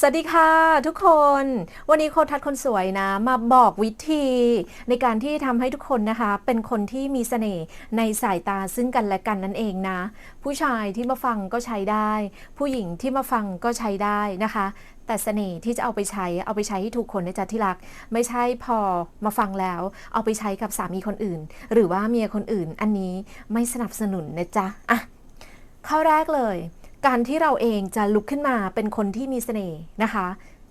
สวัสดีค่ะทุกคน วันนี้โคทัศน์คนสวยนะ มาบอกวิธีในการที่ทำให้ทุกคนนะคะ เป็นคนที่มีเสน่ห์ในสายตาซึ่งกันและกันนั่นเองนะ ผู้ชายที่มาฟังก็ใช้ได้ ผู้หญิงที่มาฟังก็ใช้ได้นะคะ แต่เสน่ห์ที่จะเอาไปใช้เอาไปใช้ให้ถูกคนนะจ๊ะที่รัก ไม่ใช่พอมาฟังแล้ว เอาไปใช้กับสามีคนอื่น หรือว่าเมียคนอื่น อันนี้ไม่สนับสนุนนะจ๊ะอะข้อแรกเลย การที่เราเองจะลุกขึ้นมาเป็นคนที่มีเสน่ห์นะคะ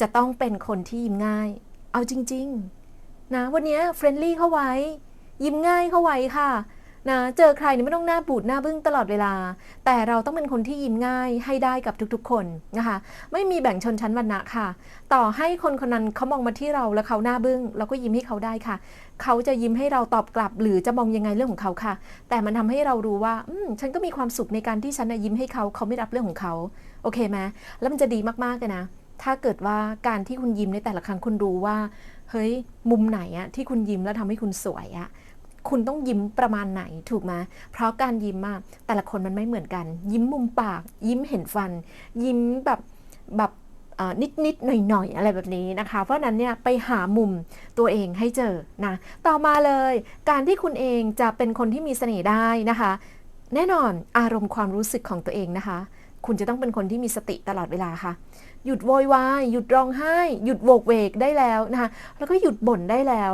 จะต้องเป็นคนที่ยิ้มง่าย เอาจริง ๆ นะวันนี้เฟรนลี่เข้าไว้ ยิ้มง่ายเข้าไว้ค่ะ นะเจอใครเนี่ยไม่ต้องหน้าบูดหน้าบึ้งตลอดเวลา แต่เราต้องเป็นคนที่ยิ้มง่ายให้ได้กับทุกๆ คนนะคะ ไม่มีแบ่งชนชั้นวรรณะค่ะ ต่อให้คนคนนั้นเขามองมาที่เราแล้วเขาหน้าบึ้งเราก็ยิ้มให้เขาได้ค่ะ เขาจะยิ้มให้เราตอบกลับ หรือจะมองยังไงเรื่องของเขาค่ะ แต่มันทำให้เรารู้ว่าอืมฉันก็มีความสุขในการที่ฉันยิ้มให้เขาเขาไม่รับเรื่องของเขาโอเคไหมแล้วมันจะดีมากๆเลยนะถ้าเกิดว่าการที่คุณยิ้มในแต่ละครั้งคุณรู้ว่า เฮ้ย มุมไหนอะที่คุณยิ้มแล้วทำให้คุณสวยอะ คุณต้องยิ้มประมาณไหนถูกไหมเพราะการยิ้มอะแต่ละคนมันไม่เหมือนกัน ยิ้มมุมปาก ยิ้มเห็นฟัน ยิ้มแบบแบบนิดนิดหน่อยหน่อยๆอะไรแบบนี้นะคะ เพราะฉะนั้นเนี่ยไปหามุมตัวเองให้เจอนะต่อมาเลย การที่คุณเองจะเป็นคนที่มีเสน่ห์ได้นะคะ แน่นอนอารมณ์ความรู้สึกของตัวเองนะคะ คุณจะต้องเป็นคนที่มีสติตลอดเวลาค่ะ หยุดโวยวายหยุดร้องไห้ หยุดโวกเวกได้แล้วนะคะแล้วก็หยุดบ่นได้แล้ว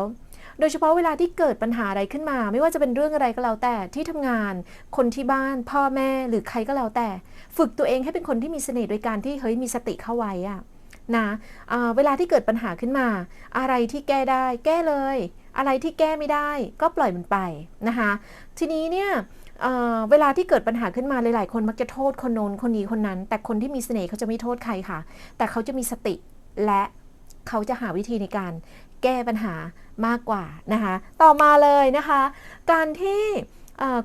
โดยเฉพาะเวลาที่เกิดปัญหาอะไรขึ้นมา ไม่ว่าจะเป็นเรื่องอะไรก็แล้วแต่ที่ทำงาน คนที่บ้าน พ่อแม่หรือใครก็แล้วแต่ ฝึกตัวเองให้เป็นคนที่มีเสน่ห์โดยการที่เฮ้ยมีสติเข้าไว้อะนะเวลาที่เกิดปัญหาขึ้นมา อะไรที่แก้ได้ แก้เลย อะไรที่แก้ไม่ได้ ก็ปล่อยมันไปนะคะทีนี้เนี่ยเเวลาที่เกิดปัญหาขึ้นมาหลายๆ คนมักจะโทษคนโน้นคนนี้คนนั้น แต่คนที่มีเสน่ห์เขาจะไม่โทษใครค่ะ แต่เขาจะมีสติและเขาจะหาวิธีในการ แก้ปัญหามากกว่านะคะ ต่อมาเลยนะคะ การที่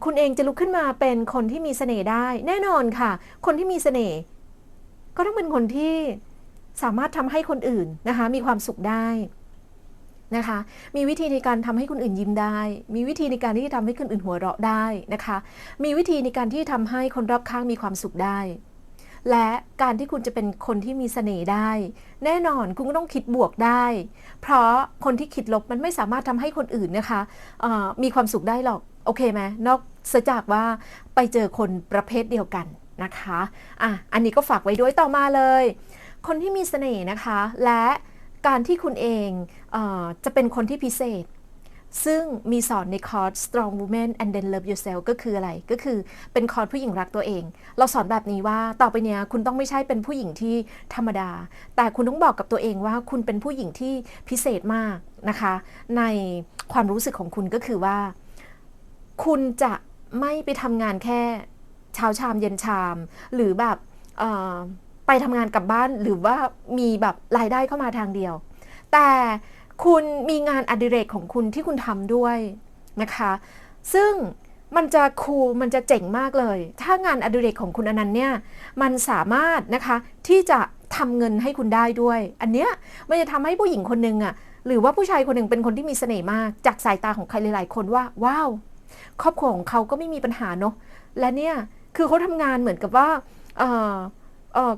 คุณเองจะลุกขึ้นมาเป็นคนที่มีเสน่ห์ได้ แน่นอนค่ะ คนที่มีเสน่ห์ก็ต้องเป็นคนที่สามารถทำให้คนอื่นนะคะ มีความสุขได้นะคะ มีวิธีในการทำให้คนอื่นยิ้มได้ มีวิธีในการที่จะทำให้คนอื่นหัวเราะได้นะคะ มีวิธีในการที่ทำให้คนรอบข้างมีความสุขได้ และการที่คุณจะเป็นคนที่มีเสน่ห์ได้ แน่นอนคุณก็ต้องคิดบวกได้ เพราะคนที่คิดลบมันไม่สามารถทำให้คนอื่นนะคะมีความสุขได้หรอก โอเคไหมนอกจากว่าไปเจอคนประเภทเดียวกันนะคะอะอันนี้ก็ฝากไว้ด้วยต่อมาเลย คนที่มีเสน่ห์นะคะและการที่คุณเองเอจะเป็นคนที่พิเศษ ซึ่งมีสอนในคอร์ส Strong Woman and Then Love Yourself ก็คืออะไร ก็คือเป็นคอร์สผู้หญิงรักตัวเอง เราสอนแบบนี้ว่าต่อไปเนี้ยคุณต้องไม่ใช่เป็นผู้หญิงที่ธรรมดา แต่คุณต้องบอกกับตัวเองว่าคุณเป็นผู้หญิงที่พิเศษมากนะคะ ในความรู้สึกของคุณก็คือว่า คุณจะไม่ไปทำงานแค่เช้าชามเย็นชาม หรือแบบไปทำงานกลับบ้านหรือว่ามีแบบรายได้เข้ามาทางเดียว แต่ คุณมีงานอดิเรกของคุณที่คุณทำด้วยนะคะ ซึ่งมันจะคูลมันจะเจ๋งมากเลย ถ้างานอดิเรกของคุณอนันต์เนี่ย มันสามารถนะคะที่จะทำเงินให้คุณได้ด้วย อันเนี้ยมันจะทำให้ผู้หญิงคนหนึ่งอะหรือว่าผู้ชายคนหนึ่งเป็นคนที่มีเสน่ห์มาก จากสายตาของใครหลายๆ คนว่า ว้าว ครอบครัวของเขาก็ไม่มีปัญหาเนาะและเนี่ยคือเขาทำงานเหมือนกับว่าเ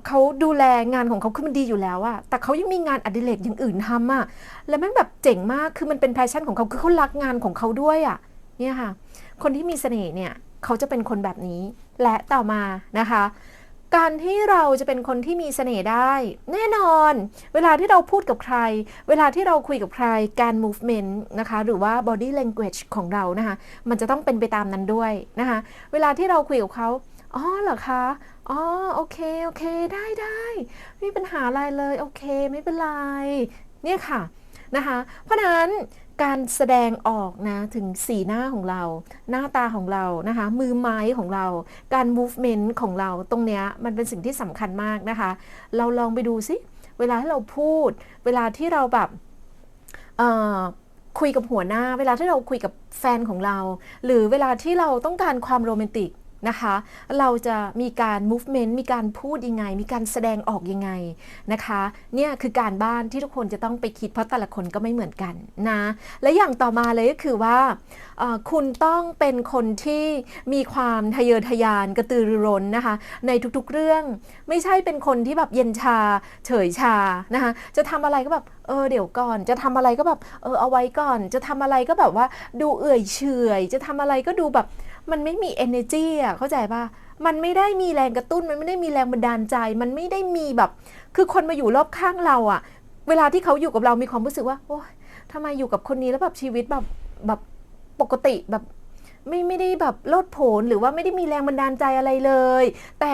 เขาดูแลงานของเขาคือมันดีอยู่แล้วอะแต่เขายังมีงานอดิเรกอย่างอื่นทำอะแล้วมันแบบเจ๋งมากคือมันเป็นแพชชั่นของเขาคือเขารักงานของเขาด้วยอะเนี่ยค่ะ คนที่มีเสน่ห์เนี่ยเขาจะเป็นคนแบบนี้ และต่อมานะคะ การที่เราจะเป็นคนที่มีเสน่ห์ได้ แน่นอน เวลาที่เราพูดกับใคร เวลาที่เราคุยกับใครการ movement นะคะ หรือว่า body language ของเรานะคะ มันจะต้องเป็นไปตามนั้นด้วยนะคะ เวลาที่เราคุยกับเขา อ๋อเหรอคะ อ๋อโอเคโอเคได้ได้ไม่มีปัญหาอะไรเลยโอเคไม่เป็นไรเนี่ยค่ะนะคะ เพราะนั้นการแสดงออกนะถึงสีหน้าของเรา หน้าตาของเรานะคะ มือไม้ของเรา การ movement ของเราตรงเนี้ยมันเป็นสิ่งที่สำคัญมากนะคะ เราลองไปดูสิเวลาที่เราพูด เวลาที่เราแบบคุยกับหัวหน้า เวลาที่เราคุยกับแฟนของเรา หรือเวลาที่เราต้องการความโรแมนติก นะคะ เราจะมีการ movement มีการพูดยังไง มีการแสดงออกยังไงนะคะเนี่ยคือการบ้านที่ทุกคนจะต้องไปคิดเพราะแต่ละคนก็ไม่เหมือนกันนะและอย่างต่อมาเลยก็คือว่าคุณต้องเป็นคนที่มีความทะเยอทะยานกระตือรือร้นนะคะในทุกๆเรื่อง ไม่ใช่เป็นคนที่แบบเย็นชาเฉยชานะคะจะทำอะไรก็แบบ เออเดี๋ยวก่อนจะทำอะไรก็แบบเออเอาไว้ก่อน จะทำอะไรก็แบบว่าดูเอื่อยเฉยจะทำอะไรก็ดูแบบ มันไม่มี energy อะเข้าใจป่ะมันไม่ได้มีแรงกระตุ้นมันไม่ได้มีแรงบันดาลใจ มันไม่ได้มีแบบ คือคนมาอยู่รอบข้างเราอะเวลาที่เขาอยู่กับเรามีความรู้สึกว่าโอ๊ยทำไมอยู่กับคนนี้แล้วแบบชีวิตแบบแบบปกติแบบ ไม่ไม่ได้แบบโลดโผนหรือว่าไม่ได้มีแรงบันดาลใจอะไรเลย แต่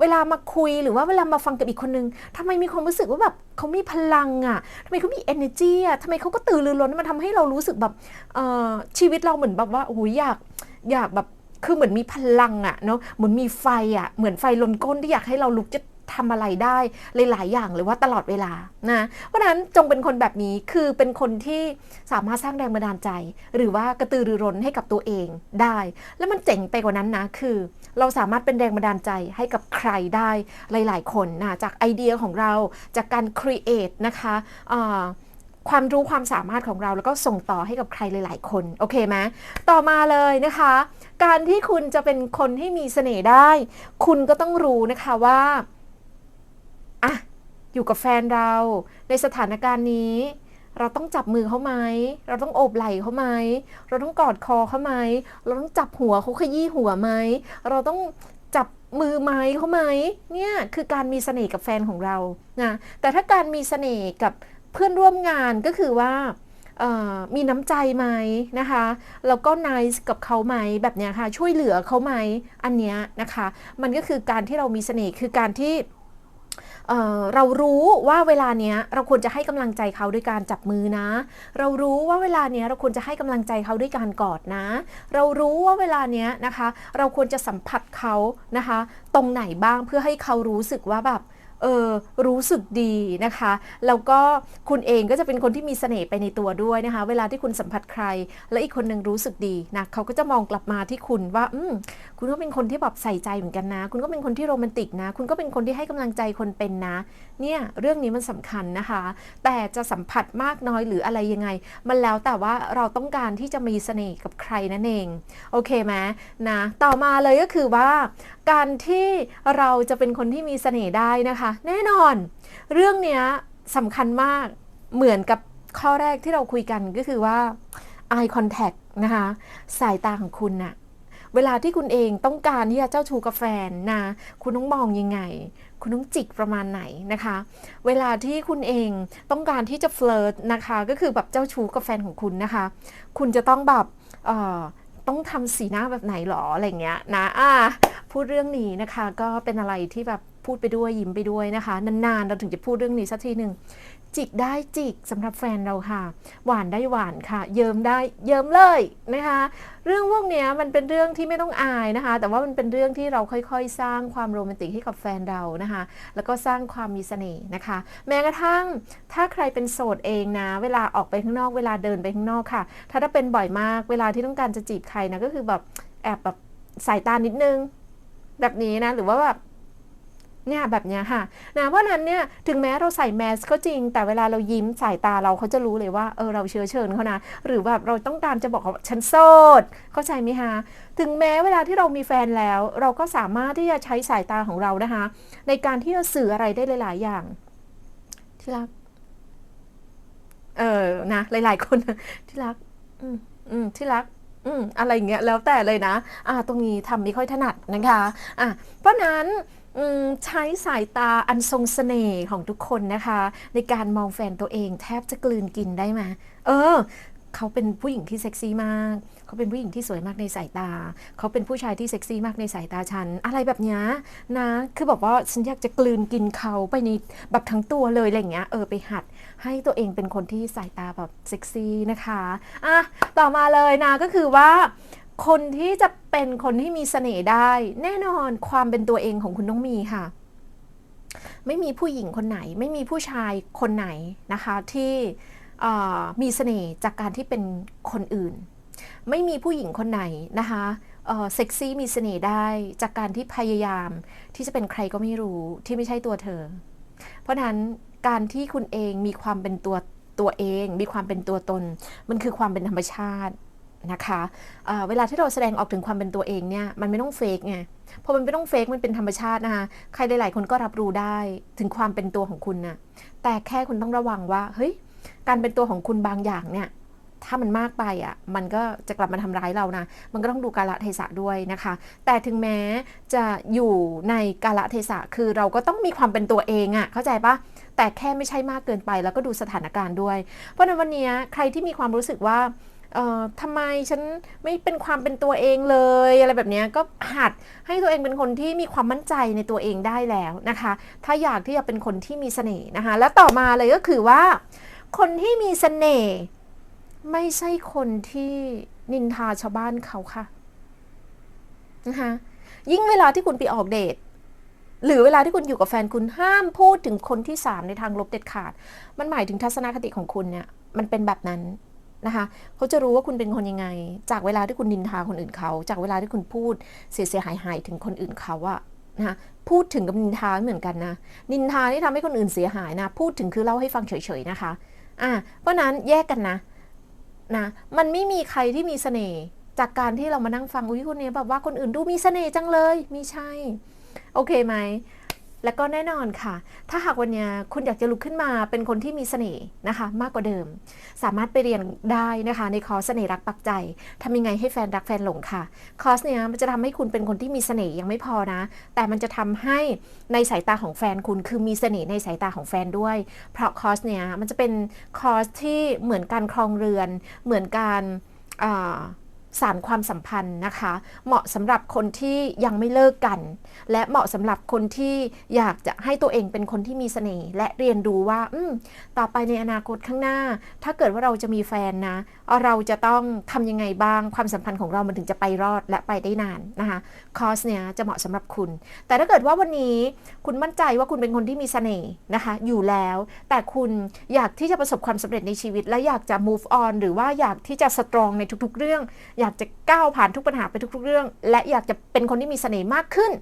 เวลามาคุยหรือว่าเวลามาฟังกับอีกคนนึงทำไมมีความรู้สึกว่าแบบเขามีพลังอะทำไมเขามี energy อะทำไมเขาก็ตื่นรือร้นมันทำให้เรารู้สึกแบบชีวิตเราเหมือนแบบว่าโอ้ยอยากอยากแบบคือเหมือนมีพลังอะเนาะเหมือนมีไฟอะเหมือนไฟลนก้นที่อยากให้เราลุกจะ ทำอะไรได้หลาย ๆ อย่างหรือว่าตลอดเวลานะเพราะฉะนั้นจงเป็นคนแบบนี้คือเป็นคนที่สามารถสร้างแรงบันดาลใจ หรือว่ากระตือรือร้นให้กับตัวเองได้ แล้วมันเจ๋งไปกว่านั้นนะคือ เราสามารถเป็นแรงบันดาลใจให้กับใครได้หลาย ๆ คนนะจากไอเดียของเราจากการ create นะคะความรู้ความสามารถของเราแล้วก็ส่งต่อให้กับใครหลาย ๆ คน โอเคไหมต่อมาเลยนะคะ การที่คุณจะเป็นคนที่มีเสน่ห์ได้ คุณก็ต้องรู้นะคะว่า อะอยู่กับแฟนเรา ในสถานการณ์นี้ เราต้องจับมือเขาไหม เราต้องโอบไหล่เขาไหม เราต้องกอดคอเขาไหม เราต้องจับหัวเขาขยี้หัวไหม เราต้องจับมือไม้เขาไหม เนี่ยคือการมีเสน่ห์กับแฟนของเรานะแต่ถ้าการมีเสน่ห์กับเพื่อนร่วมงานก็คือว่ามีน้ำใจไหมนะคะ แล้วก็ nice กับเขาไหมแบบเนี้ยค่ะ ช่วยเหลือเขาไหม อันเนี้ยนะคะ มันก็คือการที่เรามีเสน่ห์คือการที่ เเรารู้ว่าเวลาเนี้ยเราควรจะให้กำลังใจเขาด้วยการจับมือนะ เรารู้ว่าเวลาเนี้ยเราควรจะให้กำลังใจเขาด้วยการกอดนะ เรารู้ว่าเวลาเนี้ยนะคะ เราควรจะสัมผัสเขานะคะ ตรงไหนบ้างเพื่อให้เขารู้สึกว่าแบบ เออรู้สึกดีนะคะ แล้วก็คุณเองก็จะเป็นคนที่มีเสน่ห์ไปในตัวด้วยนะคะ เวลาที่คุณสัมผัสใคร และอีกคนหนึ่งรู้สึกดีนะเขาก็จะมองกลับมาที่คุณว่า อืมคุณก็เป็นคนที่แบบใส่ใจเหมือนกันนะ คุณก็เป็นคนที่โรแมนติกนะ คุณก็เป็นคนที่ให้กำลังใจคนเป็นนะ เนี่ยเรื่องนี้มันสำคัญนะคะ แต่จะสัมผัสมากน้อยหรืออะไรยังไง มันแล้วแต่ว่าเราต้องการที่จะมีเสน่ห์กับใครนั่นเอง โอเคไหมนะ ต่อมาเลยก็คือว่า การที่เราจะเป็นคนที่มีเสน่ห์ได้นะคะแน่นอน เรื่องเนี้ยสำคัญมากเหมือนกับข้อแรกที่เราคุยกันก็คือว่า eye contact นะคะ สายตาของคุณน่ะเวลาที่คุณเองต้องการที่จะเจ้าชู้กับแฟนนะ คุณต้องมองยังไง คุณต้องจิกประมาณไหนนะคะ เวลาที่คุณเองต้องการที่จะเฟลิร์ตนะคะ ก็คือแบบเจ้าชู้กับแฟนของคุณนะคะ คุณจะต้องแบบเอ่อต้องทำสีหน้าแบบไหนหรออะไรเงี้ยนะอะพูดเรื่องนี้นะคะก็เป็นอะไรที่แบบ พูดไปด้วยยิ้มไปด้วยนะคะ นานๆ เราถึงจะพูดเรื่องนี้สักทีหนึ่งจิกได้จิกสำหรับแฟนเราค่ะ หวานได้หวานค่ะ เยิ้มได้เยิ้มเลยนะคะ เรื่องพวกนี้มันเป็นเรื่องที่ไม่ต้องอายนะคะ แต่ว่ามันเป็นเรื่องที่เราค่อยๆ สร้างความโรแมนติกให้กับแฟนเรานะคะ แล้วก็สร้างความมีเสน่ห์นะคะ แม้กระทั่งถ้าใครเป็นโสดเองนะ เวลาออกไปข้างนอกเวลาเดินไปข้างนอกค่ะ ถ้าถ้าเป็นบ่อยมากเวลาที่ต้องการจะจีบใครนะก็คือแบบแอบแบบสายตานิดนึง แบบนี้นะหรือว่าแบบ เนี่ยแบบเนี้ยค่ะนะเพราะฉะนั้นเนี่ยถึงแม้เราใส่แมสก็จริง แต่เวลาเรายิ้มสายตาเราเขาจะรู้เลยว่าเออเราเชื้อเชิญเขานะหรือแบบเราต้องการจะบอกเขาว่าฉันโสดเข้าใจไหมคะถึงแม้เวลาที่เรามีแฟนแล้ว เราก็สามารถที่จะใช้สายตาของเรานะคะ ในการที่จะสื่ออะไรได้หลาย ๆ อย่างที่รักเออนะหลาย ๆ คนที่รัก อืมอืมที่รักอืมอะไรอย่างเงี้ยแล้วแต่เลยนะ อ่า ตรงนี้ทำไม่ค่อยถนัดนะคะ อะเพราะนั้นอืม ใช้สายตาอันทรงเสน่ห์ของทุกคนนะคะ ในการมองแฟนตัวเองแทบจะกลืนกินได้ไหมเออเขาเป็นผู้หญิงที่เซ็กซี่มาก เขาเป็นผู้หญิงที่สวยมากในสายตา เขาเป็นผู้ชายที่เซ็กซี่มากในสายตาฉัน อะไรแบบนี้นะ คือแบบว่าฉันอยากจะกลืนกินเขาไปในแบบทั้งตัวเลยอะไรเงี้ย เออไปหัด ให้ตัวเองเป็นคนที่สายตาแบบเซ็กซี่นะคะ อะ ต่อมาเลยนะก็คือว่า คนที่จะเป็นคนที่มีเสน่ห์ได้ แน่นอนความเป็นตัวเองของคุณต้องมีค่ะ ไม่มีผู้หญิงคนไหน ไม่มีผู้ชายคนไหนนะคะ ที่มีเสน่ห์จากการที่เป็นคนอื่น ไม่มีผู้หญิงคนไหนนะคะเซ็กซี่มีเสน่ห์ได้จากการที่พยายามที่จะเป็นใครก็ไม่รู้ที่ไม่ใช่ตัวเธอ เพราะนั้นการที่คุณเองมีความเป็นตัวตัวเอง มีความเป็นตัวตน มันคือความเป็นธรรมชาติ นะคะเอ่อเวลาที่เราแสดงออกถึงความเป็นตัวเองเนี่ยมันไม่ต้องเฟกไงพอมันไม่ต้องเฟกมันเป็นธรรมชาตินะคะใครหลายๆคนก็รับรู้ได้ถึงความเป็นตัวของคุณนะแต่แค่คุณต้องระวังว่าเฮ้ยการเป็นตัวของคุณบางอย่างเนี่ยถ้ามันมากไปอะ มันก็จะกลับมาทำร้ายเรานะ มันก็ต้องดูกาละเทศะด้วยนะคะ แต่ถึงแม้จะอยู่ในกาละเทศะ คือเราก็ต้องมีความเป็นตัวเองอะ่ะ เข้าใจปะแต่แค่ไม่ใช่มากเกินไป แล้วก็ดูสถานการณ์ด้วย เพราะในวันนี้ใครที่มีความรู้สึกว่า เอ่อทำไมฉันไม่เป็นความเป็นตัวเองเลยอะไรแบบนี้ก็หัดให้ตัวเองเป็นคนที่มีความมั่นใจในตัวเองได้แล้วนะคะ ถ้าอยากที่จะเป็นคนที่มีเสน่ห์นะคะ แล้วต่อมาเลยก็คือว่า คนที่มีเสน่ห์ไม่ใช่คนที่นินทาชาวบ้านเขาค่ะนะคะยิ่งเวลาที่คุณไปออกเดทหรือเวลาที่คุณอยู่กับแฟนคุณห้ามพูดถึงคนที่สามในทางลบเด็ดขาด มันหมายถึงทัศนคติของคุณเนี่ย มันเป็นแบบนั้น นะคะเขาจะรู้ว่าคุณเป็นคนยังไง จากเวลาที่คุณนินทาคนอื่นเขา จากเวลาที่คุณพูดเสียเสียหายหายถึงคนอื่นเขาอะนะพูดถึงกับนินทาไม่เหมือนกันนะนินทาที่ทำให้คนอื่นเสียหายนะพูดถึงคือเล่าให้ฟังเฉยๆนะคะอะเพราะนั้นแยกกันนะนะมันไม่มีใครที่มีเสน่ห์จากการที่เรามานั่งฟังอุ้ยคนนี้แบบว่าคนอื่นดูมีเสน่ห์จังเลยไม่ใช่ โอเคไหม แล้วก็แน่นอนค่ะ ถ้าหากวันนี้คุณอยากจะลุกขึ้นมาเป็นคนที่มีเสน่ห์นะคะ มากกว่าเดิม สามารถไปเรียนได้นะคะ ในคอร์สเสน่ห์รักปักใจทำยังไงให้แฟนรักแฟนหลงค่ะ คอร์สเนี้ยมันจะทำให้คุณเป็นคนที่มีเสน่ห์ยังไม่พอนะ แต่มันจะทำให้ในสายตาของแฟนคุณคือมีเสน่ห์ในสายตาของแฟนด้วย เพราะคอร์สเนี้ยมันจะเป็นคอร์สที่เหมือนการครองเรือน เหมือนการอ่า สารความสัมพันธ์นะคะ เหมาะสำหรับคนที่ยังไม่เลิกกัน และเหมาะสำหรับคนที่อยากจะให้ตัวเองเป็นคนที่มีเสน่ห์และเรียนรู้ว่าอืมต่อไปในอนาคตข้างหน้า ถ้าเกิดว่าเราจะมีแฟนนะเราจะต้องทำยังไงบ้างความสัมพันธ์ของเรามันถึงจะไปรอดและไปได้นานนะคะคอร์สเนี้ยจะเหมาะสำหรับคุณ แต่ถ้าเกิดว่าวันนี้คุณมั่นใจว่าคุณเป็นคนที่มีเสน่ห์นะคะ อยู่แล้ว แต่คุณอยากที่จะประสบความสำเร็จในชีวิต และอยากจะ move on หรือว่าอยากที่จะ strong ในทุกๆ เรื่องอยากจะก้าวผ่านทุกปัญหาไปทุกๆเรื่อง และอยากจะเป็นคนที่มีเสน่ห์มากขึ้น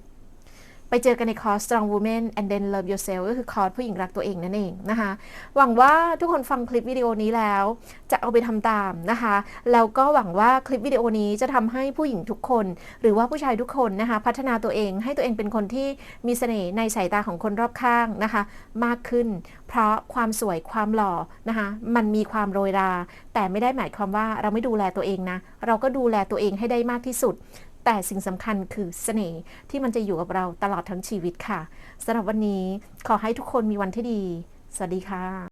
ไปเจอกันในคอร์ส Strong Woman and then Love Yourself ก็คือคอร์สผู้หญิงรักตัวเองนั่นเองนะคะ หวังว่าทุกคนฟังคลิปวิดีโอนี้แล้วจะเอาไปทำตามนะคะ แล้วก็หวังว่าคลิปวิดีโอนี้จะทำให้ผู้หญิงทุกคน หรือว่าผู้ชายทุกคนนะคะ พัฒนาตัวเองให้ตัวเองเป็นคนที่มีเสน่ห์ในสายตาของคนรอบข้างนะคะ มากขึ้น เพราะความสวยความหล่อนะคะ มันมีความโรยรา แต่ไม่ได้หมายความว่าเราไม่ดูแลตัวเองนะ เราก็ดูแลตัวเองให้ได้มากที่สุด แต่สิ่งสำคัญคือเสน่ห์ที่มันจะอยู่กับเราตลอดทั้งชีวิตค่ะสำหรับวันนี้ขอให้ทุกคนมีวันที่ดี สวัสดีค่ะ